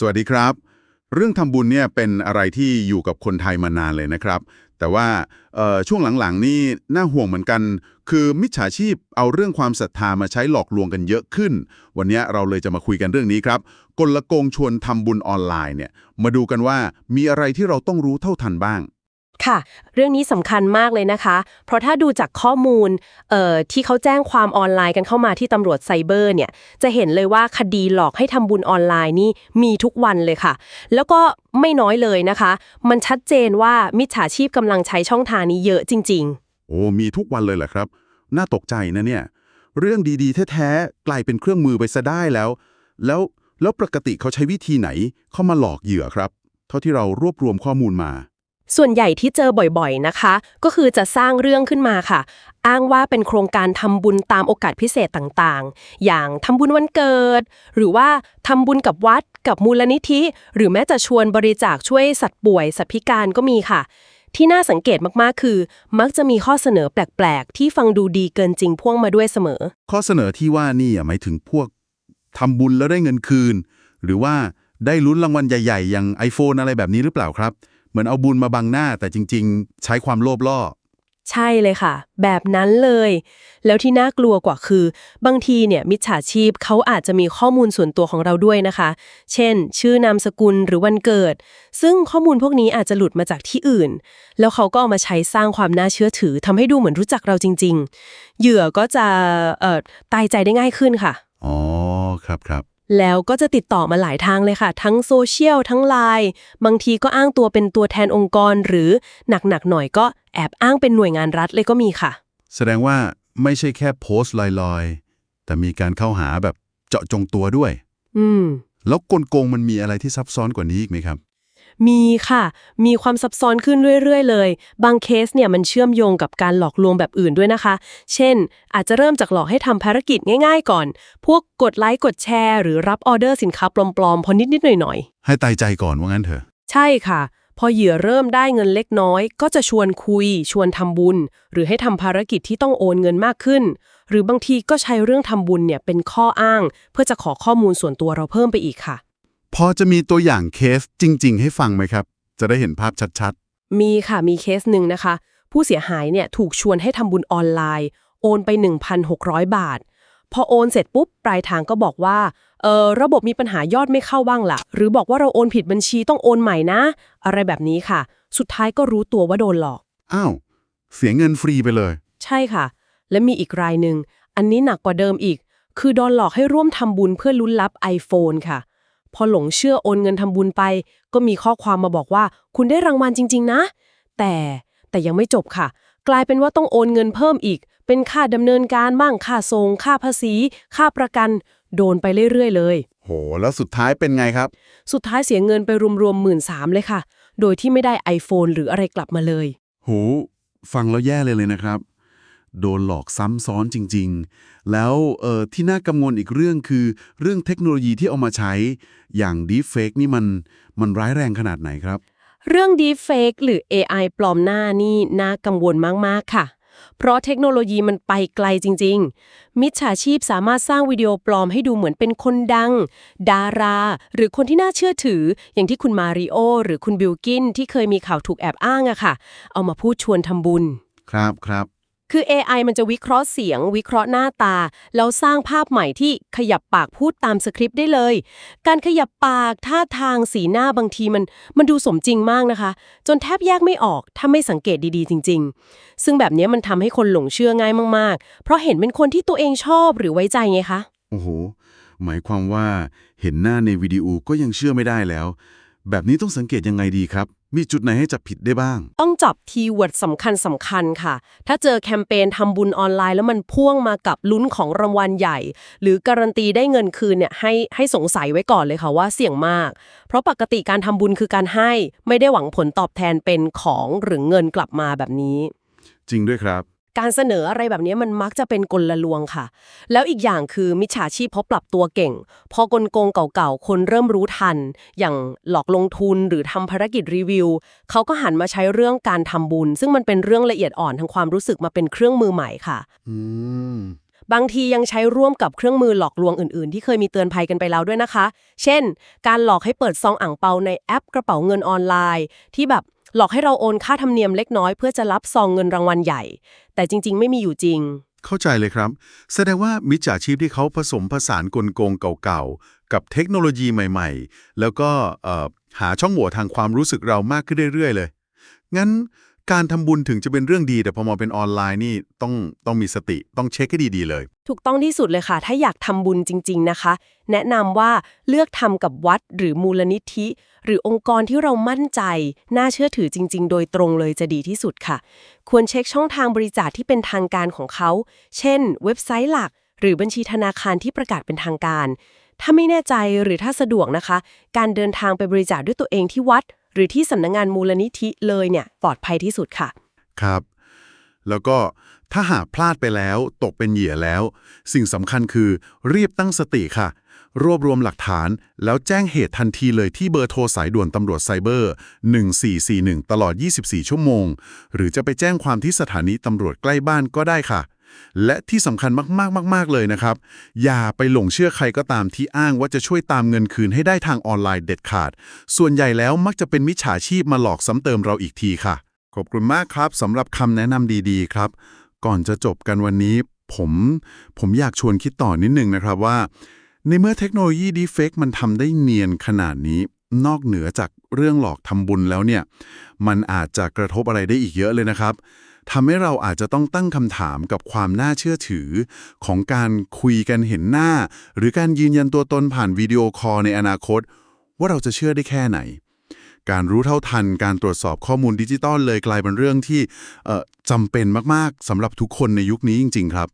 สวัสดีครับ เรื่องทำบุญเนี่ยเป็นอะไรที่อยู่กับคนไทยมานานเลยนะครับ แต่ว่าช่วงหลังๆนี่น่าห่วงเหมือนกัน คือมิจฉาชีพเอาเรื่องความศรัทธามาใช้หลอกลวงกันเยอะขึ้น วันนี้เราเลยจะมาคุยกันเรื่องนี้ครับ กลโกงชวนทำบุญออนไลน์เนี่ยมาดูกันว่ามีอะไรที่เราต้องรู้เท่าทันบ้าง ค่ะ เรื่องนี้สำคัญมากเลยนะคะ เพราะถ้าดูจากข้อมูลเอ่อที่เขาแจ้งความออนไลน์กันเข้ามาที่ตำรวจไซเบอร์เนี่ย จะเห็นเลยว่าคดีหลอกให้ทำบุญออนไลน์นี่มีทุกวันเลยค่ะ แล้วก็ไม่น้อยเลยนะคะ มันชัดเจนว่ามิจฉาชีพกำลังใช้ช่องทางนี้เยอะจริงโอ้มีทุกวันเลยเหรอครับ น่าตกใจนะเนี่ย เรื่องดีๆ แท้ๆกลายเป็นเครื่องมือไปซะได้แล้ว แล้วแล้วปกติเขาใช้วิธีไหนเข้ามาหลอกเหยื่อครับ เท่าที่เรารวบรวมข้อมูลมา ส่วนใหญ่ที่เจอบ่อยๆนะคะ ก็คือจะสร้างเรื่องขึ้นมาค่ะ อ้างว่าเป็นโครงการทำบุญตามโอกาสพิเศษต่างๆ อย่างทำบุญวันเกิด หรือว่าทำบุญกับวัด กับมูลนิธิ หรือแม้จะชวนบริจาคช่วยสัตว์ป่วย สัตว์พิการก็มีค่ะ ที่น่าสังเกตมากๆ คือ มักจะมีข้อเสนอแปลกๆ ที่ฟังดูดีเกินจริงพ่วงมาด้วยเสมอ ข้อเสนอที่ว่านี่หมายถึงพวกทำบุญแล้วได้เงินคืน หรือว่าได้ลุ้นรางวัลใหญ่ ๆ อย่าง iPhone อะไรแบบนี้หรือเปล่าครับ มือนเอาบุญมาบังหน้าแต่จริง ๆ ใช้ความโลภล่อ ใช่เลยค่ะ แบบนั้นเลย แล้วที่น่ากลัวกว่าคือ บางทีเนี่ยมิจฉาชีพเขาอาจจะมีข้อมูลส่วนตัวของเราด้วยนะคะ เช่น ชื่อนามสกุลหรือวันเกิด ซึ่งข้อมูลพวกนี้อาจจะหลุดมาจากที่อื่น แล้วเขาก็เอามาใช้สร้างความน่าเชื่อถือทำให้ดูเหมือนรู้จักเราจริง ๆ เหยื่อก็จะเอ่อตายใจได้ง่ายขึ้นค่ะ อ๋อครับครับ แล้วก็จะติดต่อมาหลายทางเลยค่ะ ทั้งโซเชียลทั้งไลน์บางทีก็อ้างตัวเป็นตัวแทนองค์กร หรือหนักๆหน่อยก็แอบอ้างเป็นหน่วยงานรัฐเลยก็มีค่ะ แสดงว่าไม่ใช่แค่โพสต์ลอยๆ แต่มีการเข้าหาแบบเจาะจงตัวด้วย อืม แล้วกลโกงมันมีอะไรที่ซับซ้อนกว่านี้อีกไหมครับ มีค่ะ มีความซับซ้อนขึ้นเรื่อย ๆ เลย บางเคสเนี่ยมันเชื่อมโยงกับการหลอกลวงแบบอื่นด้วยนะคะ เช่น อาจจะเริ่มจากหลอกให้ทำภารกิจง่าย ๆ ก่อน พวกกดไลค์กดแชร์ หรือรับออเดอร์สินค้าปลอมๆพอนิดๆหน่อยให้ตายใจก่อนว่างั้นเถอะๆใช่ค่ะ พอเหยื่อเริ่มได้เงินเล็กน้อย ก็จะชวนคุย ชวนทำบุญ หรือให้ทำภารกิจที่ต้องโอนเงินมากขึ้น หรือบางทีก็ใช้เรื่องทำบุญเนี่ยเป็นข้ออ้าง เพื่อจะขอข้อมูลส่วนตัวเราเพิ่มไปอีกค่ะ พอจะมีตัวอย่างเคสจริง ๆ ให้ฟังไหมครับ จะได้เห็นภาพชัดมีค่ะมีเคสหนึ่งนะคะ ผู้เสียหายเนี่ยถูกชวนให้ทำบุญออนไลน์ โอนไป 1,600 บาท พอโอนเสร็จปุ๊บ ปลายทางก็บอกว่าเออระบบมีปัญหายอดไม่เข้าบ้างล่ะ หรือบอกว่าเราโอนผิดบัญชีต้องโอนใหม่นะ อะไรแบบนี้ค่ะ สุดท้ายก็รู้ตัวว่าโดนหลอกๆอ้าว เสียเงินฟรีไปเลย ใช่ค่ะ และมีอีกรายหนึ่ง อันนี้หนักกว่าเดิมอีก คือโดนหลอกให้ร่วมทำบุญเพื่อลุ้นรับ iPhone ค่ะ พอหลงเชื่อโอนเงินทำบุญไป ก็มีข้อความมาบอกว่า คุณได้รางวัลจริง ๆ นะ แต่แต่ยังไม่จบค่ะ กลายเป็นว่าต้องโอนเงินเพิ่มอีก เป็นค่าดำเนินการบ้างค่าส่งค่าภาษี ค่าประกัน โดนไปเรื่อยๆ เลย โห แล้วสุดท้ายเป็นไงครับ สุดท้ายเสียเงินไปรวมๆหมื่นสามเลยค่ะ โดยที่ไม่ได้ iPhone หรืออะไรกลับมาเลยโหฟังแล้วแย่เลยเลยนะครับ โดนหลอกซ้ำซ้อนจริง ๆ แล้วเอ่อที่น่ากังวลอีกเรื่องคือ เรื่องเทคโนโลยีที่เอามาใช้อย่าง Deepfake นี่มันมันร้ายแรงขนาดไหนครับ เรื่อง Deepfake หรือ AI ปลอมหน้านี่น่ากังวลมาก ๆ ค่ะ เพราะเทคโนโลยีมันไปไกลจริง ๆ มิจฉาชีพสามารถสร้างวิดีโอปลอมให้ดูเหมือนเป็นคนดัง ดารา หรือคนที่น่าเชื่อถือ อย่างที่คุณมาริโอหรือคุณบิลกินที่เคยมีข่าวถูกแอบอ้างอะค่ะ เอามาพูดชวนทำบุญ ครับครับ คือ AI มันจะวิเคราะห์เสียง วิเคราะห์หน้าตา แล้วสร้างภาพใหม่ที่ขยับปากพูดตามสคริปต์ได้เลย การขยับปากท่าทางสีหน้าบางทีมันมันดูสมจริงมากนะคะ จนแทบแยกไม่ออกถ้าไม่สังเกตดีๆ จริง ๆ ซึ่งแบบนี้มันทำให้คนหลงเชื่อง่ายมากๆ เพราะเห็นเป็นคนที่ตัวเองชอบหรือไว้ใจไงคะโอ้โหหมายความว่าเห็นหน้าในวิดีโอก็ยังเชื่อไม่ได้แล้ว แบบนี้ต้องสังเกตยังไงดีครับ มีจุดไหนให้จับผิดได้บ้าง ต้องจับคีย์เวิร์ดสำคัญสำคัญค่ะ ถ้าเจอแคมเปญทำบุญออนไลน์แล้วมันพ่วงมากับลุ้นของรางวัลใหญ่ หรือการันตีได้เงินคืนเนี่ยให้ให้สงสัยไว้ก่อนเลยค่ะว่าเสี่ยงมาก เพราะปกติการทำบุญคือการให้ ไม่ได้หวังผลตอบแทนเป็นของหรือเงินกลับมาแบบนี้ จริงด้วยครับ การเสนออะไรแบบนี้มันมักจะเป็นกลลวงค่ะ แล้วอีกอย่างคือมิจฉาชีพเขาปรับตัวเก่ง พอกลโกงเก่าๆ คนเริ่มรู้ทัน อย่างหลอกลงทุนหรือทำภารกิจรีวิว เขาก็หันมาใช้เรื่องการทำบุญ ซึ่งมันเป็นเรื่องละเอียดอ่อนทางความรู้สึกมาเป็นเครื่องมือใหม่ค่ะ อืมบางทียังใช้ร่วมกับเครื่องมือหลอกลวงอื่นๆ ที่เคยมีเตือนภัยกันไปแล้วด้วยนะคะ เช่น การหลอกให้เปิดซองอ่างเปาในแอปกระเป๋าเงินออนไลน์ ที่แบบ หลอกให้เราโอนค่าธรรมเนียมเล็กน้อยเพื่อจะรับซองเงินรางวัลใหญ่ แต่จริง ๆ ไม่มีอยู่จริง เข้าใจเลยครับ แสดงว่ามิจฉาชีพที่เขาผสมผสานกลโกงเก่าๆ กับเทคโนโลยีใหม่ๆ แล้วก็เอ่อหาช่องโหว่ทางความรู้สึกเรามากขึ้นเรื่อยๆ เลย งั้น การทำบุญถึงจะเป็นเรื่องดี แต่พอมาเป็นออนไลน์นี่ต้องต้องมีสติต้องเช็คให้ดี ๆ เลย ถูกต้องที่สุดเลยค่ะ ถ้าอยากทำบุญจริง ๆ นะคะ แนะนำว่าเลือกทำกับวัดหรือมูลนิธิ หรือองค์กรที่เรามั่นใจ น่าเชื่อถือจริง ๆ โดยตรงเลยจะดีที่สุดค่ะ ควรเช็คช่องทางบริจาคที่เป็นทางการของเขา เช่น เว็บไซต์หลัก หรือบัญชีธนาคารที่ประกาศเป็นทางการ ถ้าไม่แน่ใจหรือถ้าสะดวกนะคะ การเดินทางไปบริจาคด้วยตัวเองที่วัด หรือที่สำนักงานมูลนิธิเลยเนี่ยปลอดภัยที่สุดค่ะ ครับ แล้วก็ถ้าหากพลาดไปแล้วตกเป็นเหยื่อแล้ว สิ่งสำคัญคือรีบตั้งสติค่ะ รวบรวมหลักฐานแล้วแจ้งเหตุทันทีเลยที่เบอร์โทรสายด่วนตำรวจไซเบอร์ 1441 ตลอด 24 ชั่วโมง หรือจะไปแจ้งความที่สถานีตำรวจใกล้บ้านก็ได้ค่ะ และที่สำคัญมากๆมากๆเลยนะครับ อย่าไปหลงเชื่อใครก็ตามที่อ้างว่าจะช่วยตามเงินคืนให้ได้ทางออนไลน์เด็ดขาด ส่วนใหญ่แล้วมักจะเป็นมิจฉาชีพมาหลอกซ้ำเติมเราอีกทีค่ะ ขอบคุณมากครับสำหรับคำแนะนำดีๆ ครับ ก่อนจะจบกันวันนี้ผมผมอยากชวนคิดต่อนิดนึงนะครับว่า ในเมื่อเทคโนโลยีดีเฟกมันทำได้เนียนขนาดนี้ นอกเหนือจากเรื่องหลอกทำบุญแล้วเนี่ย มันอาจจะกระทบอะไรได้อีกเยอะเลยนะครับ ทำให้เราอาจจะต้องตั้งคำถามกับความน่าเชื่อถือ ของการคุยกันเห็นหน้า หรือการยืนยันตัวตนผ่านวิดีโอคอลในอนาคต ว่าเราจะเชื่อได้แค่ไหน การรู้เท่าทันการตรวจสอบข้อมูลดิจิตอลเลยกลายเป็นเรื่องที่จำเป็นมากๆสำหรับทุกคนในยุคนี้จริง ๆ ครับ